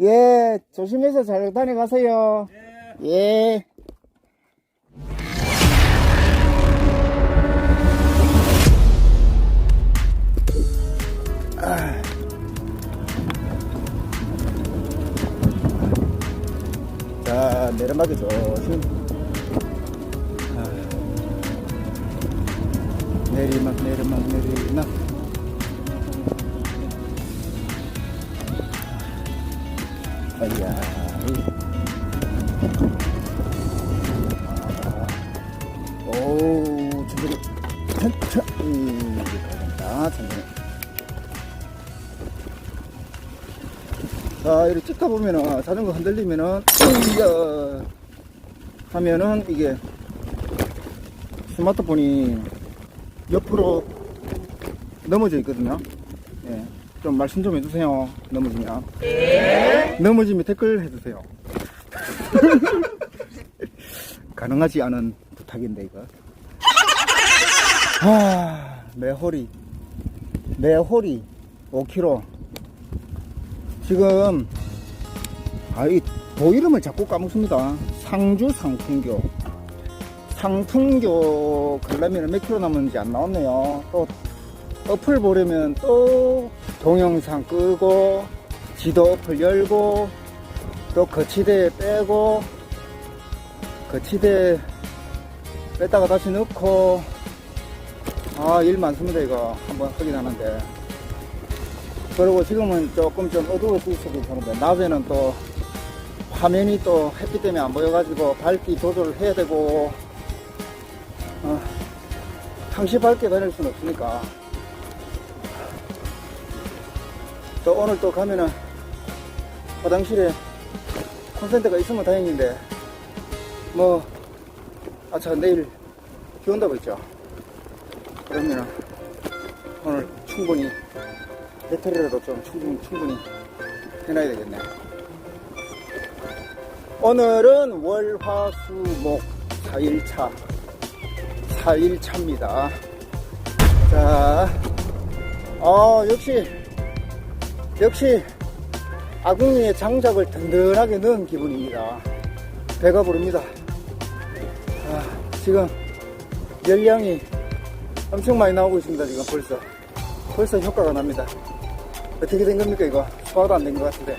예, 조심해서 잘 다녀가세요. 예. 아. 자, 내려막이 조심. 아. 내리막, 내리막, 내리막. 아이야. 오, 천천히. 천천히. 가간다, 천천히. 자, 이렇게 찍다 보면은, 자전거 흔들리면은, 이야. 하면은, 이게, 스마트폰이 옆으로 넘어져 있거든요. 예. 좀 말씀 좀 해주세요. 넘어지면. 넘어지면 댓글 해주세요. 가능하지 않은 부탁인데, 이거. 아, 내 허리. 내 허리 5kg. 지금, 아, 이 도 이름을 자꾸 까먹습니다. 상주 상풍교. 상풍교 가려면 몇 킬로 남았는지 안 나왔네요. 또 어플 보려면 또 동영상 끄고 지도 어플 열고 또 거치대 빼고 거치대 뺐다가 다시 넣고. 아 일 많습니다 이거. 한번 확인하는데. 그리고 지금은 조금 좀 있어도 괜찮은데 낮에는 또 화면이 또 햇빛 때문에 안 보여가지고 밝기 조절을 해야 되고. 어, 항시 밝게 다닐 수는 없으니까 또 오늘 또 가면은 화장실에 콘센트가 있으면 다행인데 뭐 아차 내일 비 온다고 했죠? 그러면은 오늘 충분히 배터리라도 좀 충분히 충분히 해놔야 되겠네. 오늘은 월화수목 4일차 4일차입니다. 자 어, 역시 역시 아궁이의 장작을 든든하게 넣은 기분입니다. 배가 부릅니다. 아, 지금 열량이 엄청 많이 나오고 있습니다. 지금 벌써 벌써 효과가 납니다. 어떻게 된 겁니까 이거? 소화도 안 된 것 같은데.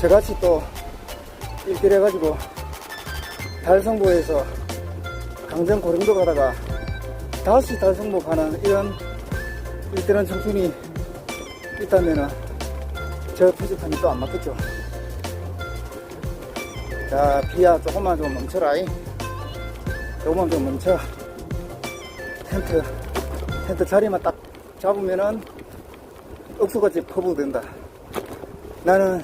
저같이 또 일길 해가지고 달성부에서 강정 고령도 가다가 다시 달성부 가는 이런 일대는 청춘이 있다면은 저 표지판이 또안 맞겠죠. 자, 비야 조금만 좀 멈춰라. 이. 조금만 좀 멈춰. 텐트, 텐트 자리만 딱 잡으면은 억수같이 퍼부된다. 나는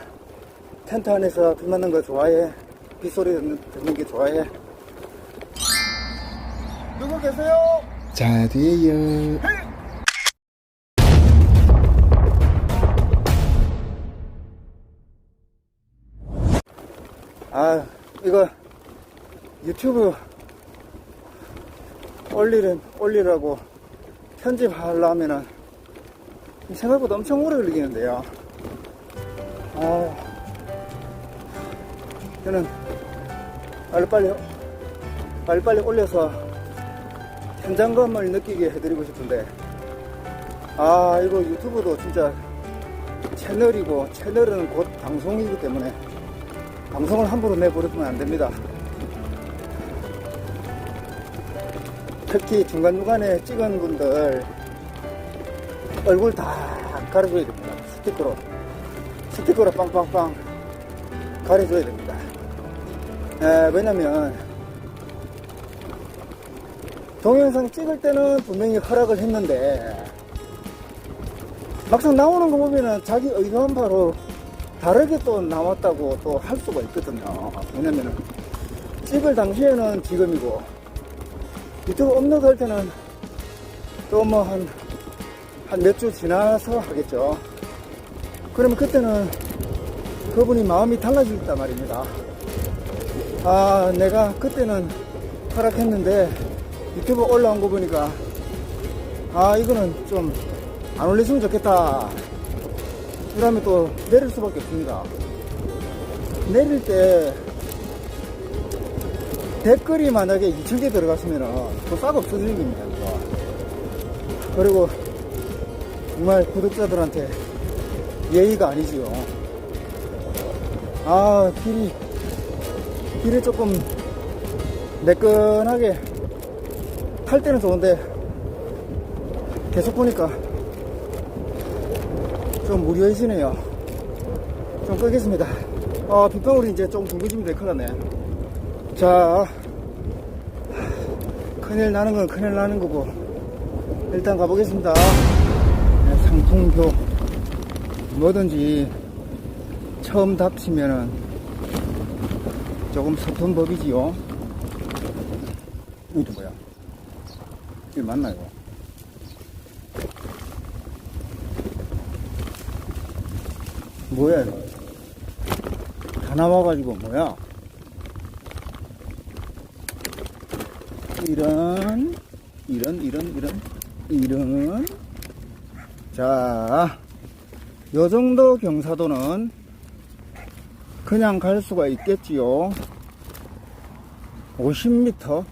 텐트 안에서 비 맞는 거 좋아해. 빗소리 듣는, 듣는 게 좋아해. 누구 계세요? 자리요. 아, 이거 유튜브 올리는, 올리라고 편집하려면은 생각보다 엄청 오래 걸리겠는데요. 아, 저는 빨리빨리, 빨리빨리 올려서 현장감을 느끼게 해드리고 싶은데, 아, 이거 유튜브도 진짜 채널이고, 채널은 곧 방송이기 때문에 방송을 함부로 내버려두면 안 됩니다. 특히 중간중간에 찍은 분들 얼굴 다 가려줘야 됩니다. 스티커로. 스티커로 빵빵빵 가려줘야 됩니다. 에, 왜냐면 동영상 찍을 때는 분명히 허락을 했는데 막상 나오는 거 보면은 자기 의도한 바로 다르게 또 나왔다고 또 할 수가 있거든요. 왜냐면은 찍을 당시에는 지금이고 유튜브 업로드 할 때는 또 뭐 한 한 몇 주 지나서 하겠죠. 그러면 그때는 그분이 마음이 달라질 있단 말입니다. 아, 내가 그때는 허락했는데 유튜브 올라온 거 보니까 아, 이거는 좀 안 올렸으면 좋겠다. 그러면 또 내릴 수밖에 없습니다. 내릴 때 댓글이 만약에 2,000개 들어갔으면 또싹 없어지는 겁니다. 이거. 그리고 정말 구독자들한테 예의가 아니지요. 아, 길이, 길이 조금 매끈하게 탈 때는 좋은데 계속 보니까 좀 무료해지네요. 좀 끄겠습니다. 아, 빗방울이 이제 좀 굵어집니다. 큰일 났네. 자, 큰일 나는 건 큰일 나는 거고, 일단 가보겠습니다. 네, 상풍교, 뭐든지 처음 닥치면은 조금 서툰 법이지요. 이거 뭐야? 이게 맞나, 이거? 뭐야, 이거? 다 나와가지고, 뭐야? 이런, 이런, 이런, 이런, 이런. 자, 요 정도 경사도는 그냥 갈 수가 있겠지요. 50m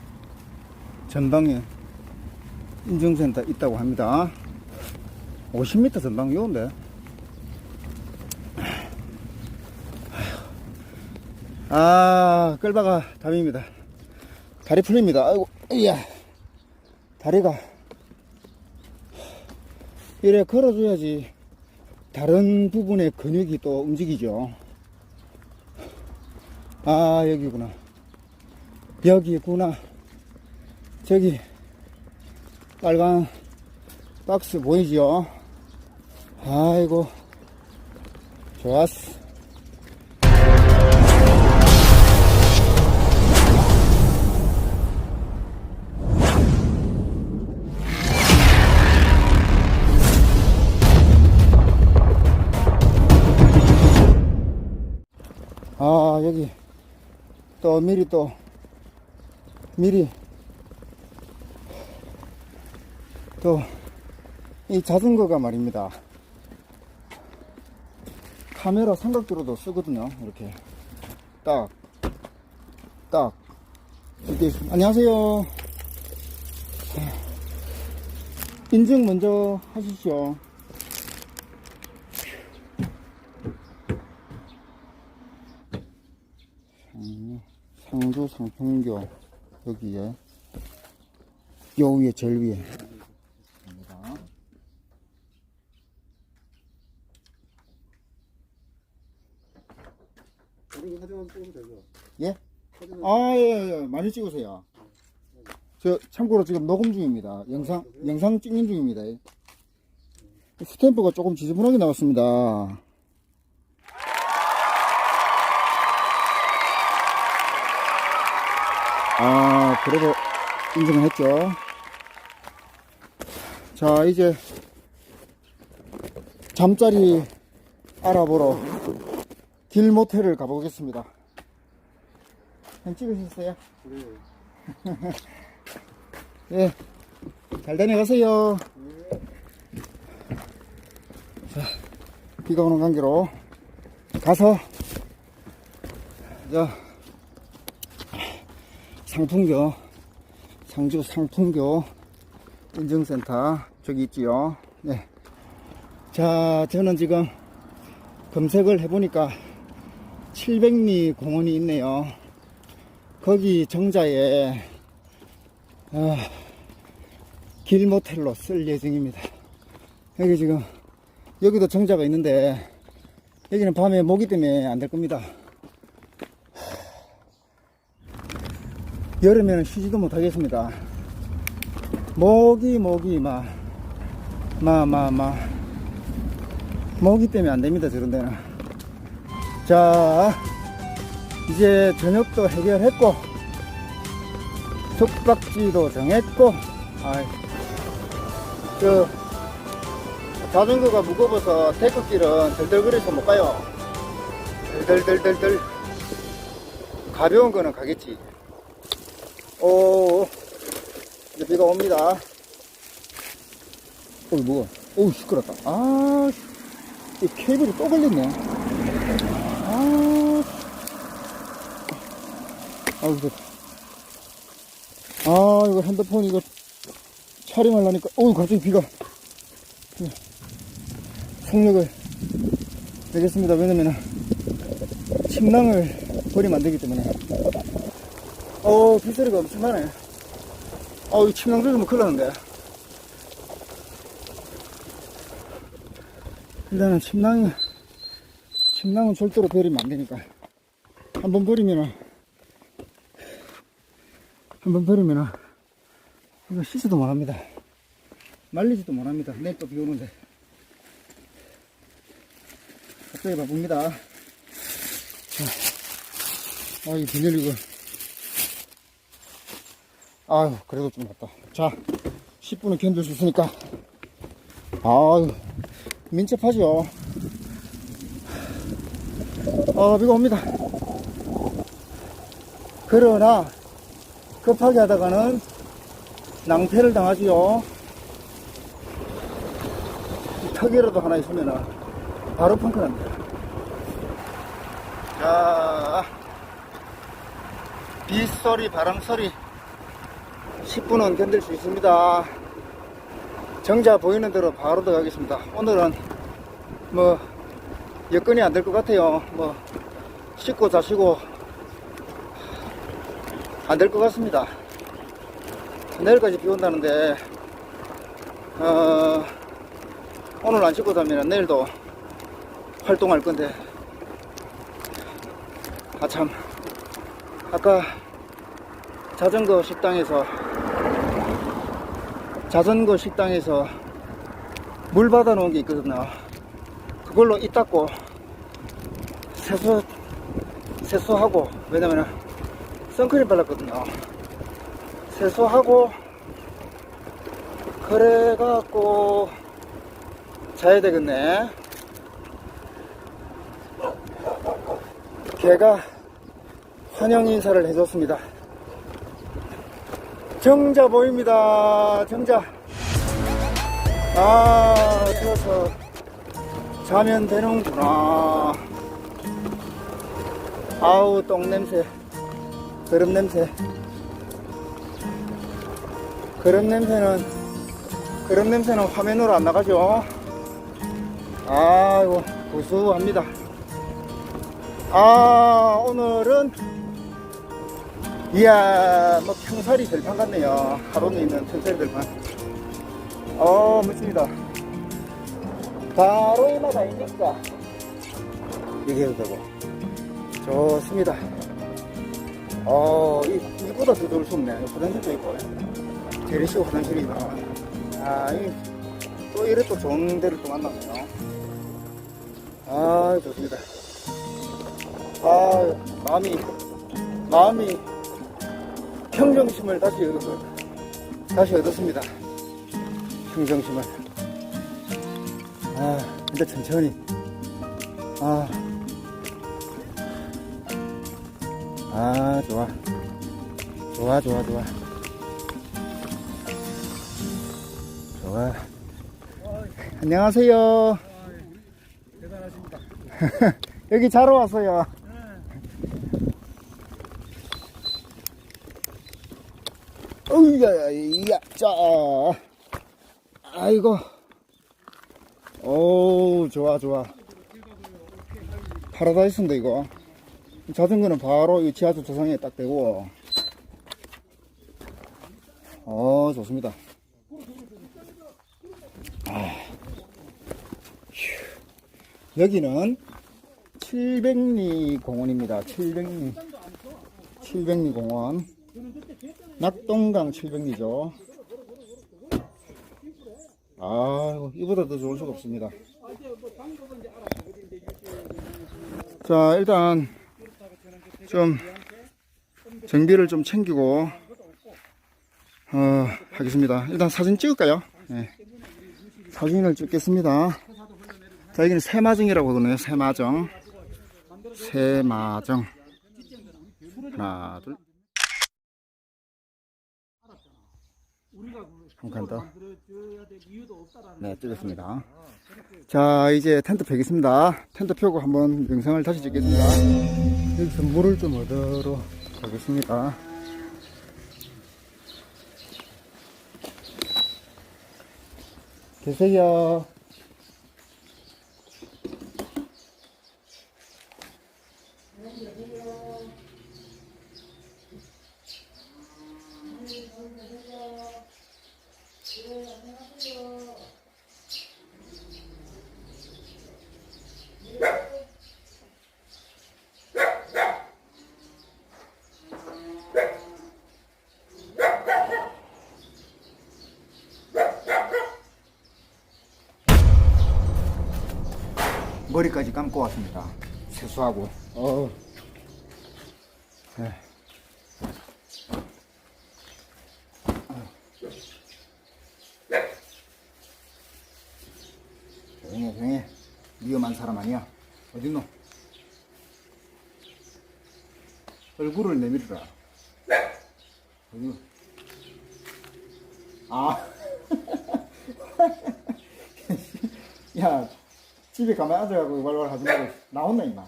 전방에 인증센터 있다고 합니다. 50m 전방 요인데. 아, 끌바가 답입니다. 다리 풀립니다. 아이고, 이야. 다리가. 이래 걸어줘야지 다른 부분의 근육이 또 움직이죠. 아, 여기구나. 여기구나. 저기, 빨간 박스 보이죠? 아이고, 좋았어. 또 미리 또 미리 또 이 자전거가 말입니다. 카메라 삼각도로도 쓰거든요. 이렇게 딱, 딱. 이렇게 있- 안녕하세요. 인증 먼저 하시죠. 음, 상주 상평교 여기에 요 위에 제일 위에. 예? 아, 예, 예, 많이 찍으세요. 저, 참고로 지금 녹음 중입니다. 영상, 영상 찍는 중입니다. 스탬프가 조금 지저분하게 나왔습니다. 아, 그래도 인정을 했죠. 자, 이제 잠자리 알아보러 길 모텔을 가보겠습니다. 한 찍으셨어요? 예. 잘 다녀가세요. 자, 비가 오는 관계로 가서, 자, 상풍교, 상주 상풍교 인증센터, 저기 있지요. 네. 자, 저는 지금 검색을 해보니까 700리 공원이 있네요. 거기 정자에 아, 길 모텔로 쓸 예정입니다. 여기 지금 여기도 정자가 있는데 여기는 밤에 모기 때문에 안 될 겁니다. 여름에는 쉬지도 못하겠습니다. 모기 모기 마 마 마 마 모기 때문에 안 됩니다. 저런 데는. 자, 이제 저녁도 해결했고, 숙박지도 정했고, 아이, 저, 자전거가 무거워서 데크길은 덜덜거려서 못 가요. 덜덜덜덜덜. 가벼운 거는 가겠지. 오, 이제 비가 옵니다. 어, 뭐가? 오, 시끄럽다. 아, 씨. 이 케이블이 또 걸렸네. 아, 아우, 이거. 아, 이거 핸드폰 이거 촬영하려니까, 어우, 갑자기 비가. 속력을 내겠습니다. 왜냐면은, 침낭을 버리면 안 되기 때문에. 어우, 빗소리가 엄청나네. 어우, 이 침낭 들으면 큰일 나는데. 일단은 침낭이, 침낭은 절대로 버리면 안 되니까. 한번 버리면은, 한번 버리면은, 이거 씻지도 못합니다. 말리지도 못합니다. 내일 또 비 오는데. 갑자기 바쁩니다. 자, 아, 이 분열 이거. 아유, 그래도 좀 낫다. 자, 10분은 견딜 수 있으니까. 아유, 민첩하죠. 어, 비가 옵니다. 그러나, 급하게 하다가는 낭패를 당하지요. 이 턱이라도 하나 있으면은 바로 펑크 납니다. 자, 빗소리, 바람소리 10분은 견딜 수 있습니다. 정자 보이는 대로 바로 들어가겠습니다. 오늘은 뭐 여건이 안 될 것 같아요. 뭐 씻고 자시고 안 될 것 같습니다. 내일까지 비 온다는데 어, 오늘 안 씻고 자면 내일도 활동할 건데 아참 아까 자전거 식당에서 자전거 식당에서 물 받아 놓은 게 있거든요. 그걸로 이 닦고 세수, 세수하고, 왜냐면은 선크림 발랐거든요. 세수하고, 그래갖고 자야 되겠네. 걔가 환영 인사를 해줬습니다. 정자 보입니다. 정자. 아, 추워서 자면 되는구나. 아우, 똥 냄새. 그릇 냄새. 그릇 냄새는, 그릇 냄새는 화면으로 안 나가죠. 아이고, 구수합니다. 아, 오늘은 이야, 뭐 평살이 들판 같네요. 하루는 있는 평살이 들판. 어, 멋집니다. 바로 이맛 아닙니까? 얘기해도 되고. 좋습니다. 어, 이, 이보다 더 좋을 수 없네. 화장실도 있고. 재래시고 화장실이다. 아, 이, 또 이래 또 좋은 데를 또 만났네요. 아, 좋습니다. 아, 마음이, 마음이 평정심을 다시 얻었어. 다시 얻었습니다. 평정심을. 아, 근데 천천히. 아. 아, 좋아. 좋아, 좋아, 좋아. 좋아. 안녕하세요. 대단하십니다. 여기 자러 왔어요. 어이야, 야, 자. 아 이고. 오, 좋아, 좋아. 파라다이스인데, 이거. 자전거는 바로 이 지하철 조상에 딱 대고. 어, 좋습니다. 아. 휴. 여기는 700리 공원입니다. 700리. 700리 공원. 낙동강 700리죠. 아이고, 이보다 더 좋을 수가 없습니다. 자, 일단, 좀, 정비를 좀 챙기고, 어, 하겠습니다. 일단 사진 찍을까요? 네. 사진을 찍겠습니다. 자, 여기는 새마정이라고 하거든요. 새마정. 새마정. 하나, 둘. 한 칸 더. 네. 아, 그렇게 자, 이제 텐트 펴겠습니다. 텐트 펴고 한번 영상을 다시 찍겠습니다. 여기서 물을 좀 얻으러 가겠습니다. 계세요. 머리까지 감고 왔습니다. 세수하고. 어. 네. 조용히 해, 조용히 해. 위험한 사람 아니야. 어딨노? 얼굴을 내밀어라. 어디 아. 야, 집에 가만히 앉아가고 말말 하지 말고 나온나 임마.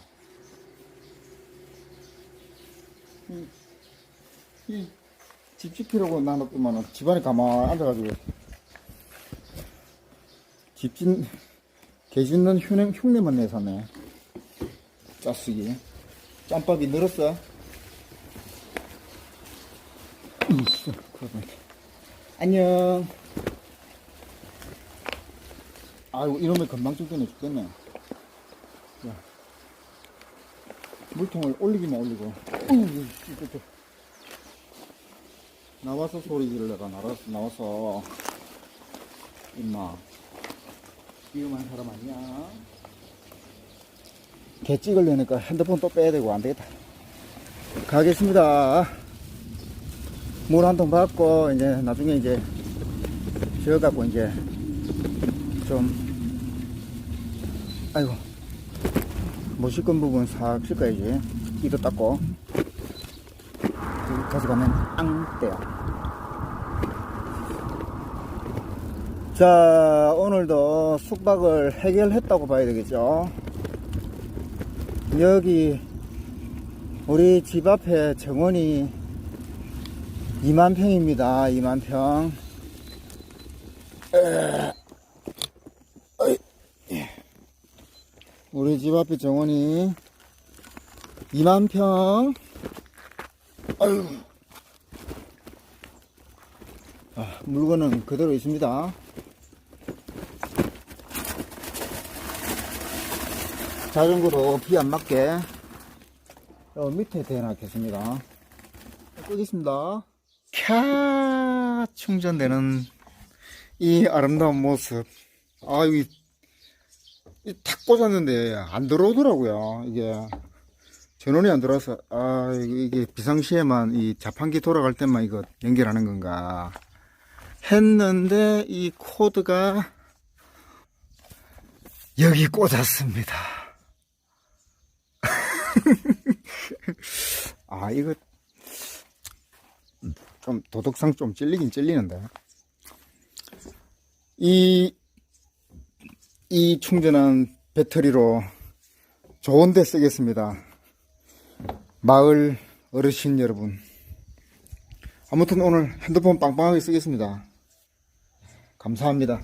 이, 이, 집 지키려고 나눴더만은 집안에 가만히 앉아가지고 집진 개짓는 흉내, 흉내만 내서네. 짜쓰기 짬밥이 늘었어. 안녕 아이고 이러면 금방 죽겠네 죽겠네. 야, 물통을 올리기만 올리고. 나와서 소리 지르려가 나와서, 나와서. 임마. 위험한 사람 아니야. 개 찍으려니까 핸드폰 또 빼야 되고 안 되겠다. 가겠습니다. 물 한 통 받고 이제 나중에 이제 지어갖고 이제 좀 아이고. 못 씻은 부분 싹 씻어야지. 이도 닦고. 여기 가져가면 앙대야 자 오늘도 숙박을 해결했다고 봐야 되겠죠? 여기 우리 집 앞에 정원이 2만 평입니다. 2만 평 우리 집 앞에 정원이 2만 평. 아유. 아, 물건은 그대로 있습니다. 자전거로 비 안 맞게 어, 밑에 대놔겠습니다. 끄겠습니다. 캬 충전되는 이 아름다운 모습. 아, 이 탁 꽂았는데 안 들어오더라고요. 이게 전원이 안 들어와서 아 이게 비상시에만 이 자판기 돌아갈 때만 이거 연결하는 건가 했는데 이 코드가 여기 꽂았습니다. 아 이거 좀 도덕상 좀 찔리긴 찔리는데 이 이 충전한 배터리로 좋은 데 쓰겠습니다. 마을 어르신 여러분. 아무튼 오늘 핸드폰 빵빵하게 쓰겠습니다. 감사합니다.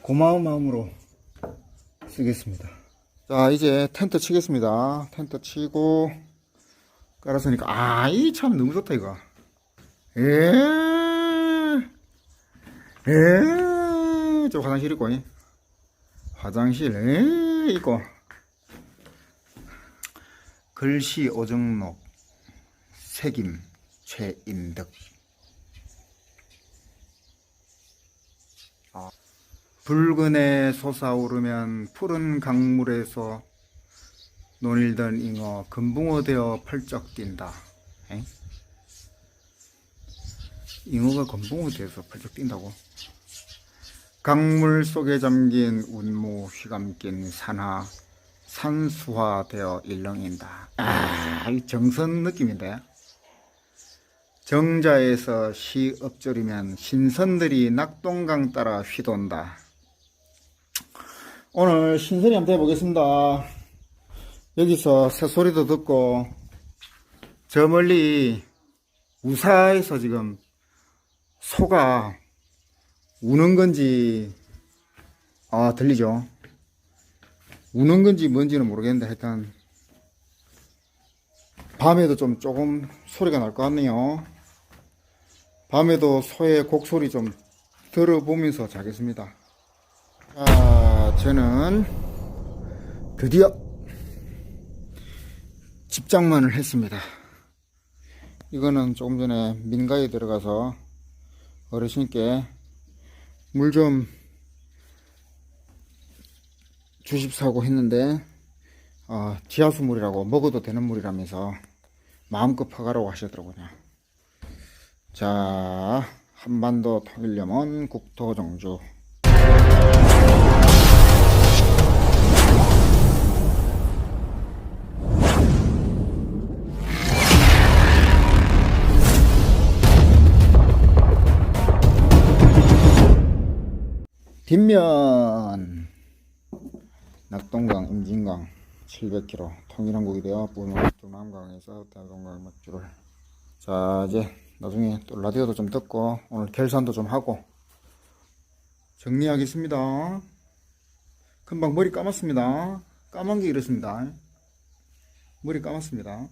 고마운 마음으로 쓰겠습니다. 자, 이제 텐트 치겠습니다. 텐트 치고 깔았으니까, 아, 이 참 너무 좋다, 이거. 에, 에, 저 화장실 있고, 이. 화장실, 에, 있고. 글씨 오정록, 색임 최임덕. 아, 붉은에 솟아오르면 푸른 강물에서 논일던 잉어 금붕어 되어 펄쩍 뛴다. 에? 잉어가 금붕어 되어서 펄쩍 뛴다고? 강물 속에 잠긴 운모 휘감긴 산하 산수화되어 일렁인다. 아, 이 정선 느낌인데. 정자에서 시 엎절이면 신선들이 낙동강 따라 휘돈다. 오늘 신선이 한번 해보겠습니다. 여기서 새소리도 듣고 저 멀리 우사에서 지금 소가 우는 건지 아 들리죠? 우는 건지 뭔지는 모르겠는데 하여튼 밤에도 좀 조금 소리가 날 것 같네요. 밤에도 소의 곡소리 좀 들어보면서 자겠습니다. 자, 저는 드디어 집장만을 했습니다. 이거는 조금 전에 민가에 들어가서 어르신께 물 좀 주십사고 했는데 어, 지하수 물이라고 먹어도 되는 물이라면서 마음껏 퍼가라고 하시더라고요. 자, 한반도 통일염은 국토정주. 뒷면 낙동강, 임진강 700km 통일한국이 되어 분호 남강에서 대동강 맥주를. 자 이제 나중에 또 라디오도 좀 듣고 오늘 결산도 좀 하고 정리하겠습니다. 금방 머리 감았습니다. 까만 게 이렇습니다. 머리 감았습니다.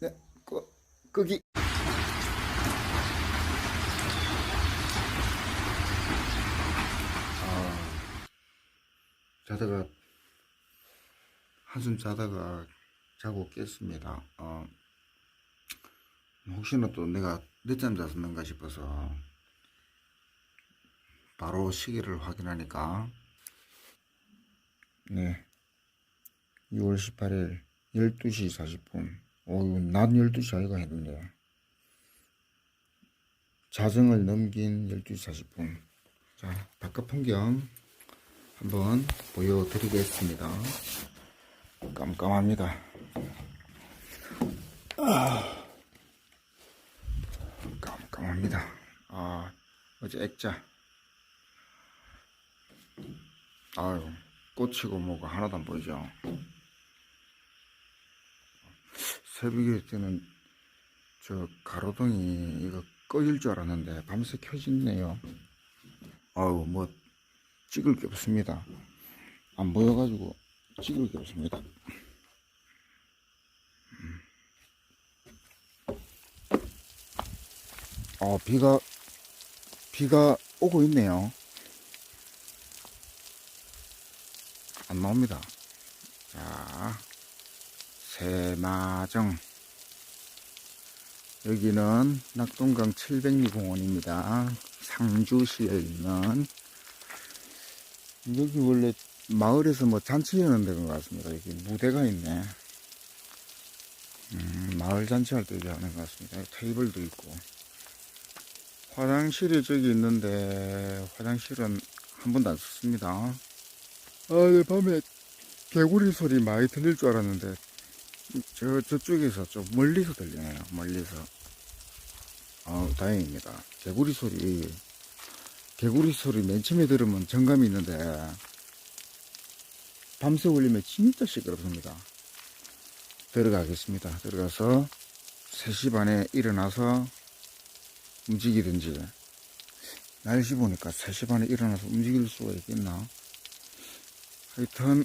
네 끄, 끄기 자다가 한숨 자다가 자고 깼습니다. 어, 혹시나 또 내가 늦잠 잤는가 싶어서 바로 시기를 확인하니까 네 6월 18일 12시 40분 오 이거 낮 12시 아이가 했는데 자정을 넘긴 12시 40분 자 바깥 풍경 한번 보여드리겠습니다. 깜깜합니다. 아, 깜깜합니다. 아, 어제 액자. 아유, 꽃이고 뭐가 하나도 안 보이죠. 새벽에 때는 저 가로등이 이거 꺼질 줄 알았는데 밤새 켜졌네요. 아유, 뭐 찍을 게 없습니다. 안 보여가지고 찍을 게 없습니다. 음. 어, 비가, 비가 오고 있네요. 안 나옵니다. 자, 새마정. 여기는 낙동강 700리 공원입니다. 상주시에 있는 여기 원래 마을에서 뭐 잔치 하는 데인 것 같습니다. 여기 무대가 있네. 음, 마을 잔치할 때 하는 것 같습니다. 테이블도 있고. 화장실이 저기 있는데, 화장실은 한 번도 안 썼습니다. 아, 네, 밤에 개구리 소리 많이 들릴 줄 알았는데, 저, 저쪽에서 좀 멀리서 들리네요. 멀리서. 아 다행입니다. 개구리 소리, 개구리 소리 맨 처음에 들으면 정감이 있는데 밤새 울리면 진짜 시끄럽습니다. 들어가겠습니다. 들어가서 3시 반에 일어나서 움직이든지 날씨 보니까 3시 반에 일어나서 움직일 수가 있겠나 하여튼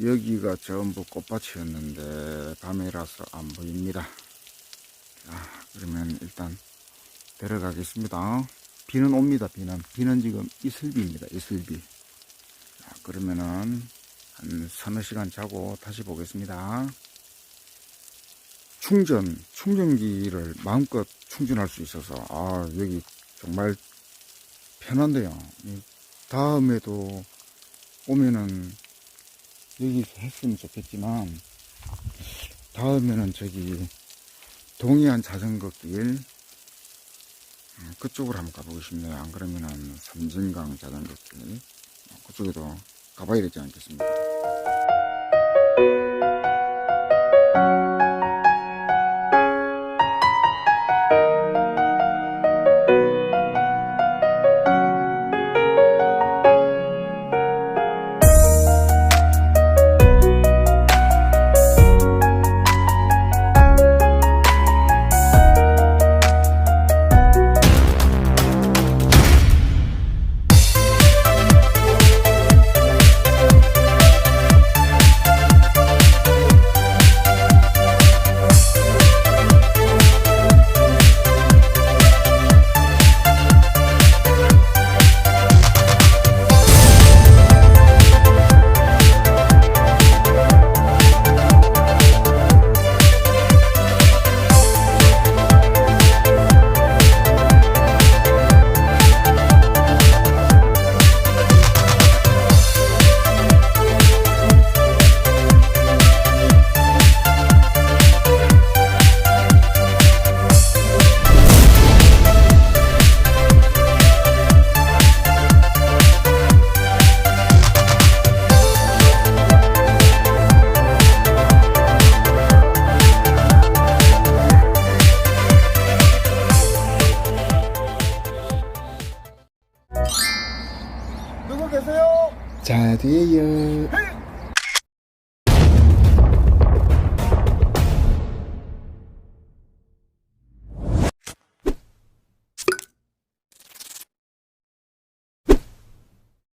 여기가 전부 꽃밭이었는데 밤이라서 안 보입니다. 자, 그러면 일단 들어가겠습니다. 비는 옵니다. 비는 비는 지금 이슬비입니다. 이슬비. 자, 그러면은 한 서너 시간 자고 다시 보겠습니다. 충전 충전기를 마음껏 충전할 수 있어서 아 여기 정말 편한데요. 이 다음에도 오면은 여기서 했으면 좋겠지만 다음에는 저기 동해안 자전거 길 음, 그쪽으로 한번 가보고 싶네요. 안 그러면은 삼진강 자전거 길 어, 그쪽에도 가봐야 되지 않겠습니까?